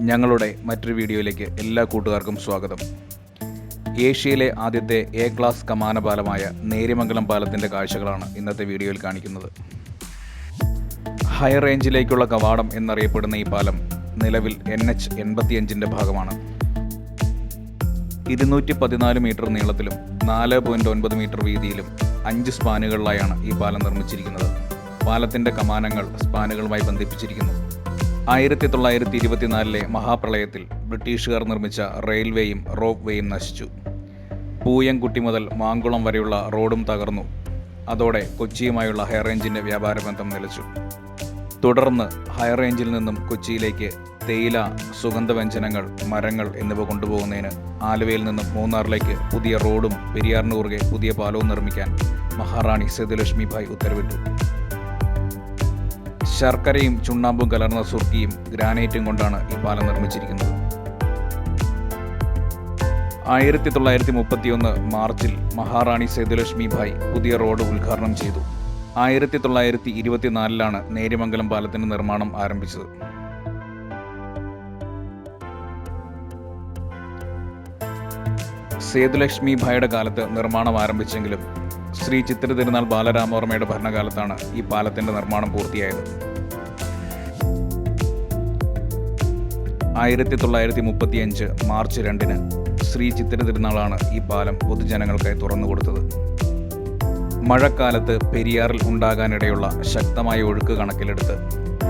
ഞങ്ങളുടെ മറ്റൊരു വീഡിയോയിലേക്ക് എല്ലാ കൂട്ടുകാർക്കും സ്വാഗതം. ഏഷ്യയിലെ ആദ്യത്തെ എ ക്ലാസ് കമാന പാലമായ നേര്യമംഗലം പാലത്തിന്റെ കാഴ്ചകളാണ് ഇന്നത്തെ വീഡിയോയിൽ കാണിക്കുന്നത്. ഹൈ റേഞ്ചിലേക്കുള്ള കവാടം എന്നറിയപ്പെടുന്ന ഈ പാലം നിലവിൽ എൻ എച്ച് എൺപത്തിയഞ്ചിന്റെ ഭാഗമാണ്. ഇരുന്നൂറ്റി പതിനാല് മീറ്റർ നീളത്തിലും നാല് പോയിന്റ് ഒൻപത് മീറ്റർ വീതിയിലും അഞ്ച് സ്പാനുകളിലായാണ് ഈ പാലം നിർമ്മിച്ചിരിക്കുന്നത്. പാലത്തിന്റെ കമാനങ്ങൾ സ്പാനുകളുമായി ബന്ധിപ്പിച്ചിരിക്കുന്നു. ആയിരത്തി തൊള്ളായിരത്തി ഇരുപത്തിനാലിലെ മഹാപ്രളയത്തിൽ ബ്രിട്ടീഷുകാർ നിർമ്മിച്ച റെയിൽവേയും റോപ്പ് വേയും നശിച്ചു. പൂയംകുട്ടി മുതൽ മാങ്കുളം വരെയുള്ള റോഡും തകർന്നു. അതോടെ കൊച്ചിയുമായുള്ള ഹൈറേഞ്ചിന്റെ വ്യാപാര ബന്ധം നിലച്ചു. തുടർന്ന് ഹൈറേഞ്ചിൽ നിന്നും കൊച്ചിയിലേക്ക് തേയില സുഗന്ധവ്യഞ്ജനങ്ങൾ മരങ്ങൾ എന്നിവ കൊണ്ടുപോകുന്നതിന് ആലുവയിൽ നിന്നും മൂന്നാറിലേക്ക് പുതിയ റോഡും പെരിയാറിന് കുറുകെ പുതിയ പാലവും നിർമ്മിക്കാൻ മഹാറാണി സേതുലക്ഷ്മിഭായ് ഉത്തരവിട്ടു. ശർക്കരയും ചുണ്ണാമ്പും കലർന്ന സുർക്കിയും ഗ്രാനൈറ്റും കൊണ്ടാണ് ഈ പാലം നിർമ്മിച്ചിരിക്കുന്നത്. ആയിരത്തി തൊള്ളായിരത്തി മുപ്പത്തിയൊന്ന് മാർച്ചിൽ മഹാറാണി സേതുലക്ഷ്മി ഭായ് പുതിയ റോഡ് ഉദ്ഘാടനം ചെയ്തു. ആയിരത്തി തൊള്ളായിരത്തി ഇരുപത്തിനാലിലാണ് നേര്യമംഗലം പാലത്തിന്റെ നിർമ്മാണം ആരംഭിച്ചത്. സേതുലക്ഷ്മി ഭായുടെ കാലത്ത് നിർമ്മാണം ആരംഭിച്ചെങ്കിലും ശ്രീ ചിത്ര തിരുനാൾ ബാലരാമവർമ്മയുടെ ഭരണകാലത്താണ് ഈ പാലത്തിന്റെ നിർമ്മാണം പൂർത്തിയായത്. ആയിരത്തി തൊള്ളായിരത്തി മുപ്പത്തിയഞ്ച് മാർച്ച് രണ്ടിന് ശ്രീ ചിത്തിര തിരുനാളാണ് ഈ പാലം പൊതുജനങ്ങൾക്കായി തുറന്നുകൊടുത്തത് മഴക്കാലത്ത് പെരിയാറിൽ ഉണ്ടാകാനിടയുള്ള ശക്തമായ ഒഴുക്ക് കണക്കിലെടുത്ത്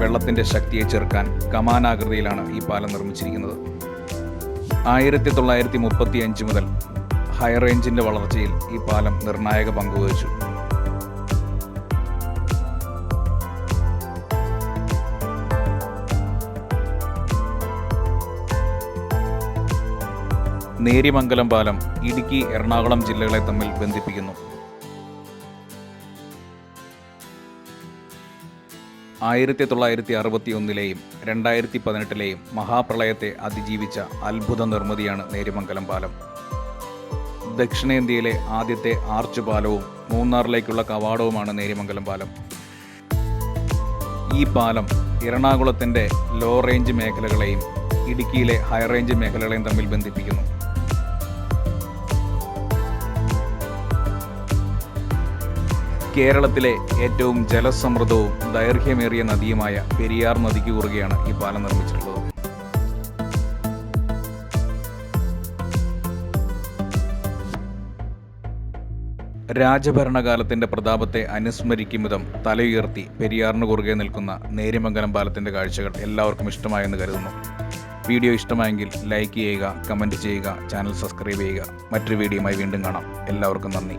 വെള്ളത്തിന്റെ ശക്തിയെ ചെറുക്കാൻ കമാനാകൃതിയിലാണ് ഈ പാലം നിർമ്മിച്ചിരിക്കുന്നത്. ആയിരത്തി തൊള്ളായിരത്തി മുപ്പത്തി അഞ്ച് മുതൽ ഹൈറേഞ്ചിന്റെ വളർച്ചയിൽ ഈ പാലം നിർണായക പങ്കുവഹിച്ചു നേര്യമംഗലം പാലം ഇടുക്കി എറണാകുളം ജില്ലകളെ തമ്മിൽ ബന്ധിപ്പിക്കുന്നു. ആയിരത്തി തൊള്ളായിരത്തി അറുപത്തി ഒന്നിലെയും രണ്ടായിരത്തി പതിനെട്ടിലെയും മഹാപ്രളയത്തെ അതിജീവിച്ച അത്ഭുത നിർമ്മിതിയാണ് നേരിമംഗലം പാലം. ദക്ഷിണേന്ത്യയിലെ ആദ്യത്തെ ആർച്ച് പാലവും മൂന്നാറിലേക്കുള്ള കവാടവുമാണ് നേരിമംഗലം പാലം. ഈ പാലം എറണാകുളത്തിന്റെ ലോ റേഞ്ച് മേഖലകളെയും ഇടുക്കിയിലെ ഹൈ റേഞ്ച് മേഖലകളെയും തമ്മിൽ ബന്ധിപ്പിക്കുന്നു. കേരളത്തിലെ ഏറ്റവും ജലസമൃദ്ധവും ദൈർഘ്യമേറിയ നദിയുമായ പെരിയാർ നദിക്ക് കുറുകെയാണ് ഈ പാലം നിർമ്മിച്ചിട്ടുള്ളത്. രാജഭരണകാലത്തിന്റെ പ്രതാപത്തെ അനുസ്മരിക്കും വിധം തലയുയർത്തി പെരിയാറിന് കുറുകെ നിൽക്കുന്ന നേര്യമംഗലം പാലത്തിന്റെ കാഴ്ചകൾ എല്ലാവർക്കും ഇഷ്ടമായെന്ന് കരുതുന്നു. വീഡിയോ ഇഷ്ടമായെങ്കിൽ ലൈക്ക് ചെയ്യുക കമന്റ് ചെയ്യുക ചാനൽ സബ്സ്ക്രൈബ് ചെയ്യുക. മറ്റൊരു വീഡിയോയുമായി വീണ്ടും കാണാം. എല്ലാവർക്കും നന്ദി.